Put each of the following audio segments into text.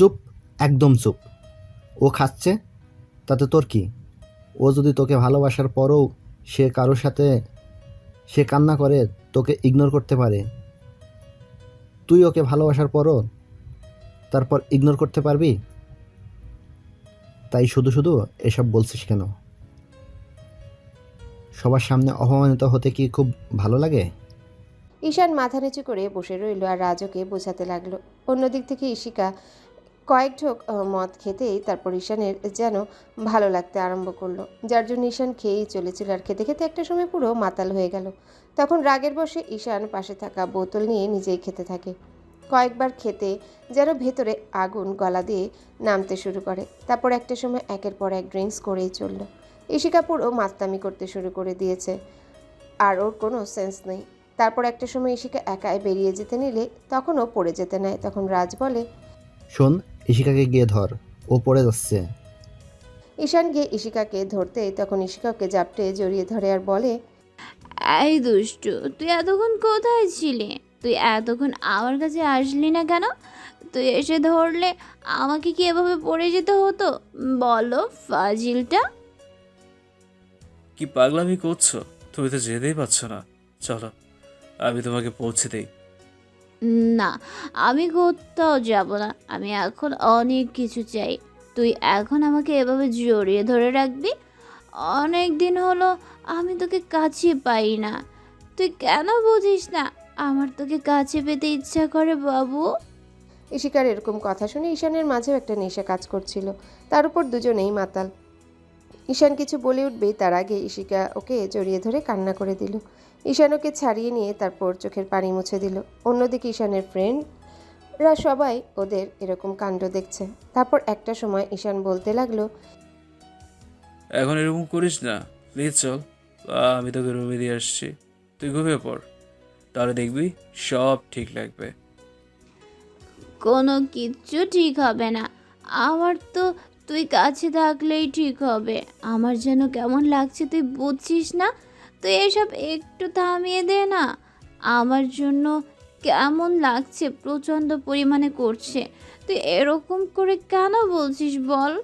চুপ, একদম চুপ। ও খাচ্ছে, তাতে তোর কি? ও যদি তোকে ভালোবাসার পরও সে কারোর সাথে সে কান্না করে, তোকে ইগনোর করতে পারে। তুই ওকে ভালোবাসার পরও তারপর ইগনোর করতে পারবি? তাই শুধু শুধু এসব বলছিস কেন? সবার সামনে অপমানিত হতে কি খুব ভালো লাগে? ঈশান মাথা নিচু করে বসে রইল আর রাজকে বোঝাতে লাগল। অন্যদিক থেকে ঈশিকা কয়েক ঢোক মদ খেতেই তারপর ঈশানের যেন ভালো লাগতে আরম্ভ করল। যার জন্য ঈশান খেয়েই চলেছিল আর খেতে খেতে একটা সময় পুরো মাতাল হয়ে গেল। তখন রাগের বসে ঈশান পাশে থাকা বোতল নিয়ে নিজেই খেতে থাকে। কয়েকবার খেতে যেন ভেতরে আগুন গলা দিয়ে নামতে শুরু করে। তারপর একটা সময় একের পর এক ড্রিঙ্কস করেই চলল। ঈশিকা পুরো মাস্তামি করতে শুরু করে দিয়েছে। আর ওর কোনো সেন্স নেই। তারপর একটা সময় ঈশিকা একাই বেরিয়ে যেতে নিলে তখনও পড়ে যেতে নেয়। তখন রাজ বলে, শোন ইশিকাকে গিয়ে ধর ও পড়ে যাচ্ছে। ঈশান গিয়ে ঈশিকাকে ধরতেই তখন ঈশিকাকে জাপটে জড়িয়ে ধরে আর বলে এই দুষ্টু তুই এতক্ষণ কোথায় ছিলি? তুই এতক্ষণ আমার কাছে আসলি না কেন? তুই এসে ধরলে আমাকে কি এভাবে পড়ে যেতে হতো? বলো ফাজিলটা? কি পাগলামি করছ? তুমি তো যেতেই পারছ না। চলো আমি তোমাকে পৌঁছে দেই। না, আমি কোথাও যাব না। আমি এখন অনেক কিছু চাই। তুই এখন আমাকে এভাবে জড়িয়ে ধরে রাখবি? অনেক দিন হলো আমি তোকে কাছে পাই না। তুই কেন বুঝিস না? আমার তোকে কাছে পেতে ইচ্ছা করে বাবু। ঈশিকার এরকম কথা শুনে ঈশানের মাঝেও একটা নেশা কাজ করছিল। তার উপর দুজনেই মাতাল। ঈশান কিছু বলে উঠবেই তার আগে ঈশিকা ওকে জড়িয়ে ধরে কান্না করে দিল। ঈশান ওকে ছাড়িয়ে নিয়ে তারপর চোখের পানি মুছে দিল। অন্যদিকে ঈশানের ফ্রেন্ডরা সবাই ওদের এরকম কাণ্ড দেখছে। তারপর একটা সময় ঈশান বলতে লাগল এখন এরকম করিস না। প্লিজ চল আহ, আমি তোকে রুমে দিয়ে আসছি। তুই ঘুমিয়ে পড়। তাহলে দেখবি সব ঠিক লাগবে। কোনো কিচ্ছু ঠিক হবে না। আমার তো তুই কাছে থাকলেই ঠিক হবে। আমার যেন কেমন লাগছে তুই বুঝছিস না? তুই এসব একটু থামিয়ে দে না। আমার জন্য কেমন লাগছে প্রচণ্ড পরিমাণে করছে। তুই এরকম করে কেন বলছিস বল?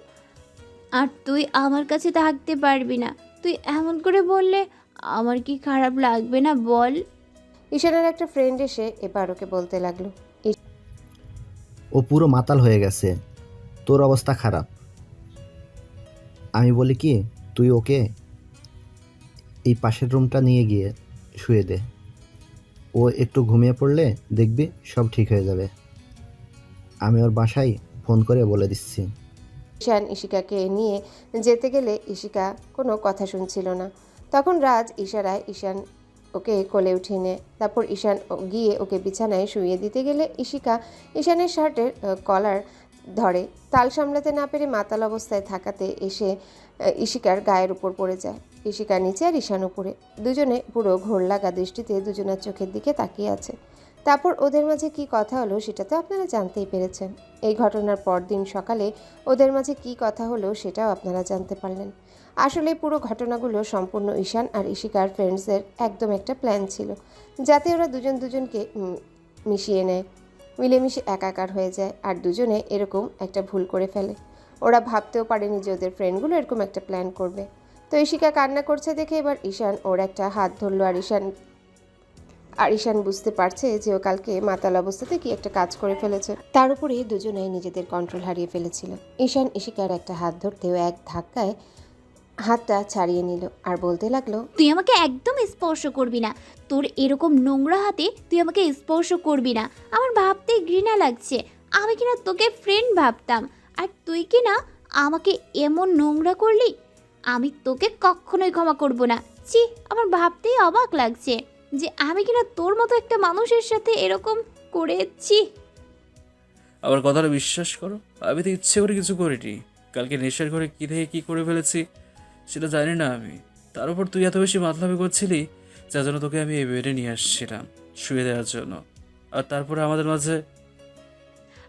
আর তুই আমার কাছে থাকতে পারবি না। তুই এমন করে বললে আমার কি খারাপ লাগবে না বল? ঈশানের একটা ফ্রেন্ড এসে এবার ওকে বলতে লাগল ও পুরো মাতাল হয়ে গেছে। তোর অবস্থা খারাপ। আমি বলি কি, তুই ওকে এই পাশের রুমটা নিয়ে গিয়ে শুয়ে দে। ও একটু ঘুমিয়ে পড়লে দেখবি সব ঠিক হয়ে যাবে। আমি ওর বাসায় ফোন করে বলে দিচ্ছি। ঈশান ঈশিকাকে নিয়ে যেতে গেলে ঈশিকা কোনো কথা শুনছিল না। তখন রাজ ইশারায় ঈশান ওকে কোলে উঠিয়ে নেয়। তারপর ঈশান গিয়ে ওকে বিছানায় শুয়ে দিতে গেলে ঈশিকা ঈশানের শার্টের কলার ধরে। তাল সামলাতে না পেরে মাতাল অবস্থায় থাকাতে এসে আহ, ঈশিকার গায়ের উপর পড়ে যায়। ঈশিকা নিচে আর ঈশান উপরে। দুজনে পুরো ঘোর লাগা দৃষ্টিতে দুজনের চোখের দিকে তাকিয়ে আছে। তারপর ওদের মাঝে কি কথা হলো সেটা তো আপনারা জানতেই পেরেছেন। এই ঘটনার পরদিন সকালে ওদের মাঝে কি কথা হলো সেটাও আপনারা জানতে পারলেন। আসলে পুরো ঘটনাগুলো সম্পূর্ণ ঈশান আর ঈশিকার ফ্রেন্ডসদের একদম একটা প্ল্যান ছিল। যাতে ওরা দুজন দুজনকে মিশিয়ে নেয়। মিলেমিশে একাকার হয়ে যায় আর দুজনে এরকম একটা ভুল করে ফেলে। ওরা ভাবতেও পারেনি যে ওদের ফ্রেন্ডগুলো এরকম একটা প্ল্যান করবে। তো ঈশিকা কান্না করছে দেখে এবার ঈশান ওর একটা হাত ধরলো আর ঈশান আর ঈশান বুঝতে পারছে যে ও কালকে মাতাল অবস্থাতে কি একটা কাজ করে ফেলেছে। তার উপরে দুজনেই নিজেদের কন্ট্রোল হারিয়ে ফেলেছিল। ঈশান ঈশিকার একটা হাত ধরতেও এক ধাক্কায় হাতটা ছাড়িয়ে নিল আর বলতে লাগল তুই আমাকে একদম স্পর্শ করবি না। তোর এরকম নোংরা হাতে তুই আমাকে স্পর্শ করবি না। আমার ভাবতেই ঘৃণা লাগছে। আমি কিনা তোকে ফ্রেন্ড ভাবতাম? আর তুই কি না আমাকে এমন নোংরা করলি? আমি তোকে কখনোই ক্ষমা করব না। ছি আমার ভাবতেই অবাক লাগছে যে আমি কিনা তোর মতো একটা মানুষের সাথে এরকম করেছি। আমার কথাটা বিশ্বাস করো? আমি তো ইচ্ছে করে কিছু করিনি। কালকে নেশার ঘরে কী থেকে কী করে ফেলেছি? সেটা জানি না আমি। তার উপর তুই এত বেশি মাতলামি করছিলি যার জন্য তোকে আমি এই বেডে নিয়ে আসছিলাম শুয়ে দেওয়ার জন্য। আর তারপরে আমাদের মাঝে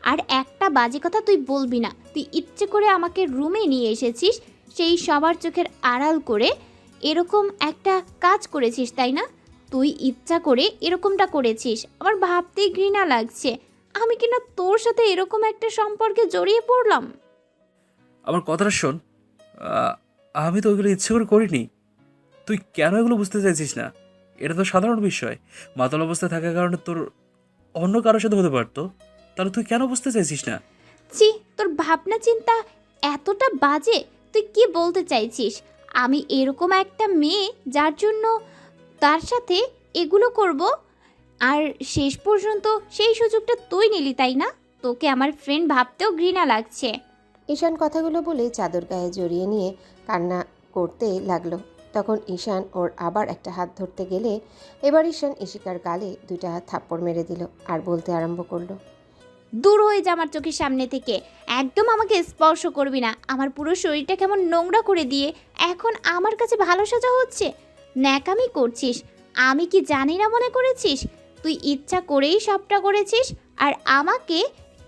আর একটা বাজে কথা তুই বলবি না। তুই ইচ্ছে করে আমাকে রুমে নিয়ে এসেছিস সেই সবার চোখের আড়াল করে এরকম একটা কাজ করেছিস তাই না? তুই ইচ্ছা করে এরকমটা করেছিস। আমার ভাবতেই ঘৃণা লাগছে। আমি কিনা তোর সাথে এরকম একটা সম্পর্কে জড়িয়ে পড়লাম? আমার কথাটা শোন। আমি তো ওইগুলো ইচ্ছে করে করিনি। তুই কেন এগুলো বুঝতে চাইছিস না? এটা তো সাধারণ বিষয়। মাতাল অবস্থায় থাকার কারণে তোর অন্য কারোর সাথে হতে পারতো। তাহলে তুই কেন বুঝতে চাইছিস না? ছি তোর ভাবনা চিন্তা এতটা বাজে তুই কি বলতে চাইছিস? আমি এরকম একটা মেয়ে যার জন্য তার সাথে এগুলো করব আর শেষ পর্যন্ত সেই সুযোগটা তুই নিলি তাই না? তোকে আমার ফ্রেন্ড ভাবতেও ঘৃণা লাগছে। ঈশান কথাগুলো বলে চাদর গায়ে জড়িয়ে নিয়ে কান্না করতে লাগল। তখন ঈশান ওর আবার একটা হাত ধরতে গেলে এবার ঈশান ইশিকার গালে দুইটা থাপ্পড় মেরে দিল আর বলতে আরম্ভ করল, দূর হয়ে যা আমার চোখের সামনে থেকে। একদম আমাকে স্পর্শ করবি না। আমার পুরো শরীরটা কেমন নোংরা করে দিয়ে এখন আমার কাছে ভালো সাজা হচ্ছে। ন্যাকামি করছিস। আমি কি জানি না মনে করেছিস? তুই ইচ্ছা করেই সবটা করেছিস আর আমাকে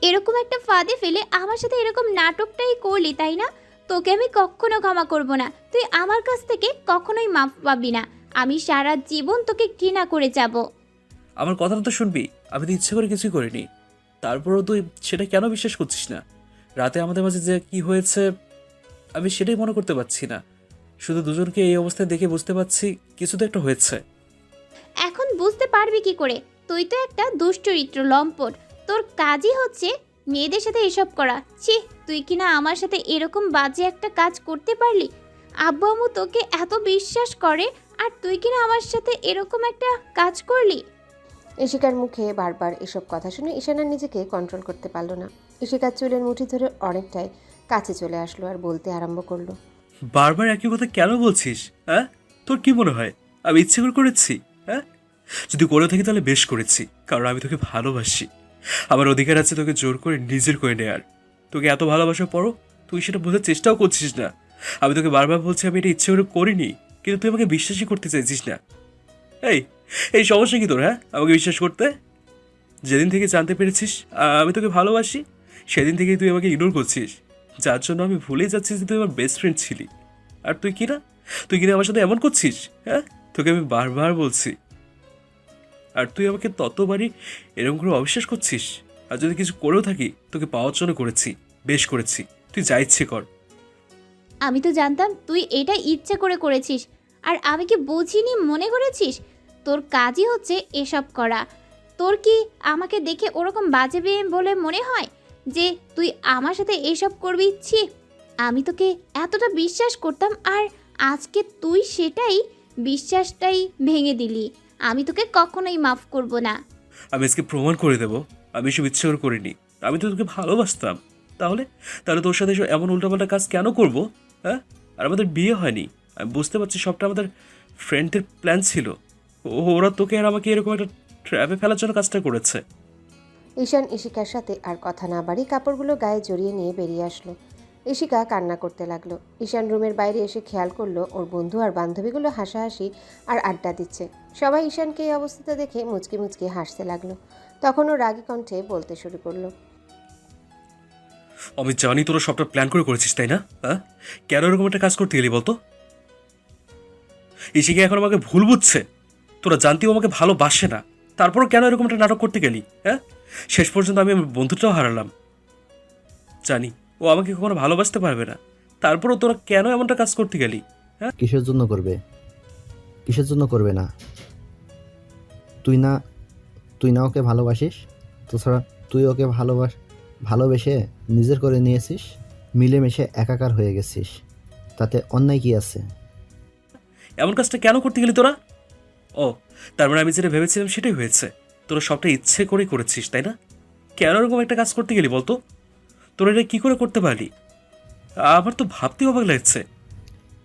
এরকম একটা ফাঁদে ফেলে আমার সাথে এরকম নাটকটাই করলি, তাই না? তোকে আমি কখনো ক্ষমা করব না। তুই আমার কাছ থেকে কখনোই মাফ পাবি না। আমি সারা জীবন তোকে ঘৃণা করে যাব। আমার কথাটা তো শুনবি। আমি তো ইচ্ছে করে কিছুই করিনি। তারপরেও তুই সেটা কেন বিশ্বাস করছিস না? রাতে আমাদের মাঝে যে কি হয়েছে আমি সেটাই মনে করতে পারছি না। শুধু দুজনকে এই অবস্থায় দেখে বুঝতে পারছি কিছু তো একটা হয়েছে। এখন বুঝতে পারবি কি করে? তুই তো একটা দুশ্চরিত্র লম্পট। তোর কাজই হচ্ছে মেয়েদের সাথে এসব করা। ছি তুই কিনা আমার সাথে এরকম বাজে একটা কাজ করতে পারলি? আব্বু আম্মু তোকে এত বিশ্বাস করে আর তুই কিনা আমার সাথে এরকম একটা কাজ করলি? ইশিকার মুখে বারবার এসব কথা শুনে ঈশান নিজেকে কন্ট্রোল করতে পারল না। ইশিকার চুলের মুঠি ধরে অনেকটাই কাছে চলে আসলো আর বলতে আরম্ভ করল। বারবার একই কথা কেন বলছিস হ্যাঁ তোর কি মনে হয়? আমি ইচ্ছে করে করেছি হ্যাঁ যদি করে থাকি তাহলে বেশ করেছি কারণ আমি তোকে ভালোবাসি। আমার অধিকার আছে তোকে জোর করে নিজের করে নেয়ার। তোকে এত ভালোবাসা পরও তুই সেটা বোঝার চেষ্টাও করছিস না। আমি তোকে বারবার বলছি, আমি এটা ইচ্ছে করে করিনি, কিন্তু তুই আমাকে বিশ্বাসই করতে চাইছিস না। এই এই সমস্যা কি তোর হ্যাঁ? আমাকে বিশ্বাস করতে? যেদিন থেকে জানতে পেরেছিস আমি তোকে ভালোবাসি, সেদিন থেকেই তুই আমাকে ইগনোর করছিস। যার জন্য আমি ভুলেই যাচ্ছি যে তুই আমার বেস্ট ফ্রেন্ড ছিলি। আর তুই কি না? তুই কিনা আমার সাথে এমন করছিস হ্যাঁ? তোকে আমি বারবার বলছি। আর তুই আমাকে ততবারই এরকম করে অবিশ্বাস করছিস? আর যদি কিছু করেও থাকি, তোকে পাওয়ার জন্য করেছি, বেশ করেছি। তুই যা ইচ্ছে কর। আমি তো জানতাম তুই এটা ইচ্ছে করে করেছিস। আর আমি কি বুঝিনি মনে করেছিস? তোর কাজই হচ্ছে এসব করা। তোর কি আমাকে দেখে ওরকম বাজে মেয়ে বলে মনে হয়? যে তুই আমার সাথে এসব করবি? ছি, আমি তোকে এতটা বিশ্বাস করতাম আর আজকে তুই সেটাই বিশ্বাসটাই ভেঙে দিলি। আমি তোকে কখনোই মাফ করব না। আমি আজকে প্রমাণ করে দেবো। আমি সব ইচ্ছে করে করিনি। আমি তো তোকে ভালোবাসতাম। তাহলে তাহলে তোর সাথে এসব এমন উল্টাপাল্টা কাজ কেন করব হ্যাঁ? আর আমাদের বিয়ে হয়নি। আমি বুঝতে পারছি সবটা আমাদের ফ্রেন্ডদের প্ল্যান ছিল। ওরা তোকে আর আমাকে এরকম একটা ট্র্যাপে ফেলার জন্য কাজটা করেছে। ঈশান ইশিকার সাথে আর কথা না বাড়ি কাপড়গুলো গায়ে জড়িয়ে নিয়ে বেরিয়ে আসলো। ইশিকা কান্না করতে লাগল। ঈশান রুমের বাইরে এসে খেয়াল করল ওর বন্ধু আর বান্ধবীগুলো হাসাহাসি আর আড্ডা দিচ্ছে। সবাই ঈশানকে এই অবস্থাতে দেখে মুচকি মুচকি হাসতে লাগল। তখন ও রাগী কণ্ঠে বলতে শুরু করল। আমি জানি তোরা সবটা প্ল্যান করে করেছিস, তাই না? হ্যাঁ? কেন এরকম একটা কাজ করতে গেলি বলতো? ইসিকে এখন আমাকে ভুল বুঝছে। তোরা জানতেও আমাকে ভালোবাসে না। তারপরও কেন এরকম একটা নাটক করতে গেলি? হ্যাঁ? শেষ পর্যন্ত আমি আমার বন্ধুটাও হারালাম। জানি। ও আমাকে কখনো ভালোবাসতে পারবে না। তারপরও তোরা কেন এমনটা কাজ করতে গেলি হ্যাঁ? কিসের জন্য করবে? কিসের জন্য করবে না? তুই না তুই না ওকে ভালোবাসিস? তাছাড়া তুই ওকে ভালোবাস ভালোবেসে নিজের করে নিয়েছিস? মিলেমিশে একাকার হয়ে গেছিস? তাতে অন্যায় কি আছে? এমন কাজটা কেন করতে গেলি তোরা? ও তার মানে আমি যেটা ভেবেছিলাম সেটাই হয়েছে। তোরা সবটা ইচ্ছে করে করেছিস তাই না? কেন এরকম একটা কাজ করতে গেলি বলতো? তোরা এটা কী করে করতে পারলি? আমার তো ভাবতে অবাক লাগছে।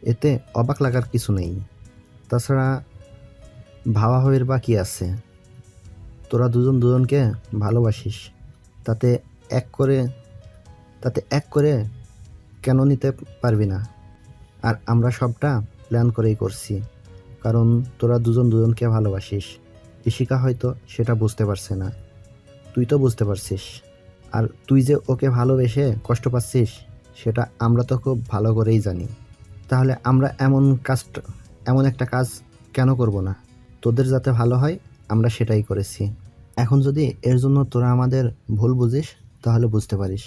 এতে অবাক লাগার কিছু নেই। তাছাড়া ভাবা হয়ের বা কি আছে। তোরা দুজন দুজনকে ভালোবাসিস। তাতে এক করে, তাতে এক করে কেন নিতে পারবি না? আর আমরা সবটা প্ল্যান করেই করছি। কারণ তোরা দুজন দুজনকে ভালোবাসিস। ইশিকা হয়তো সেটা বুঝতে পারছে না। তুই তো বুঝতে পারছিস। আর তুই যে ওকে ভালোবেসে কষ্ট পাচ্ছিস, সেটা আমরা তো খুব ভালো করেই জানি। তাহলে আমরা এমন কাজ এমন একটা কাজ কেন করব না? তোদের যাতে ভালো হয়, আমরা সেটাই করেছি। এখন যদি এর জন্য তোরা আমাদের ভুল বুঝিস, তাহলে বুঝতে পারিস।